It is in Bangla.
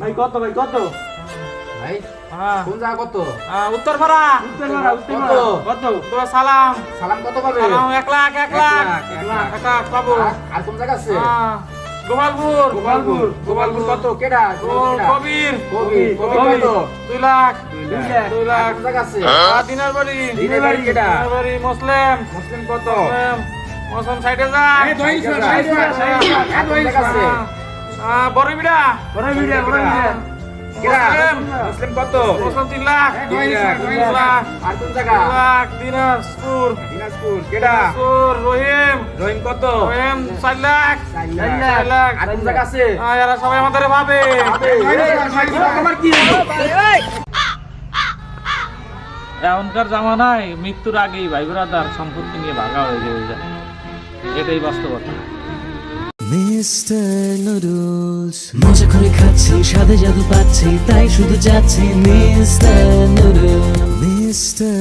ভাই কত ভাই কত? ভাই হ্যাঁ। কোন জায়গা কত? আহ, উত্তরপাড়া উত্তরপাড়া উত্তরপাড়া কত? কত? তোমার সালাম। সালাম কত পাবে? সালাম এক লাখ এক লাখ। লাখ, এক লাখ। এক লাখ পাবো। আর- কোন জায়গা আছে? হ্যাঁ, গোপালপুর। গোপালপুর। গোপালপুর কত? কেডা? কবির। কবির কবির। কত? দুই লাখ দুই দুই লাখ। লাখ। লাখ জায়গা আছে? আর দিনের বাড়ি দিনের বাড়ি কেডা? দিনের বাড়ি মুসলিম। মুসলিম কত? মুসলিম। মুসলিম সাইডে যা যা, সাইড যা, সাইড যা। আর কোন জায়গা বড়। ভিডিও বড় ভিডিও মুসলিম। মুসলিম কত? মুসলিম তিন লাখ। দুই লাখ, দুই লাখ। আর কোন জায়গা? তিন লাখ দিনাজপুর। দিনাজপুর কেডা? দিনাজপুর রহিম। রহিম কত? রহিম চার লাখ। চার চার লাখ। আর কোন জায়গা আছে? আহ, এরা সবাই আমাদের ভাবে। তোমার কি? এখনকার জামানায় মৃত্যুর আগেই ভাই ব্রাদার সম্পত্তি নিয়ে ভাগা হয়ে যায় এটাই বাস্তবতা। মিস্টার নুডলস মজা করে খাচ্ছি সাদে জাদু পাচ্ছি তাই শুধু যাচ্ছি মিস্টার নুডলস মিস্টার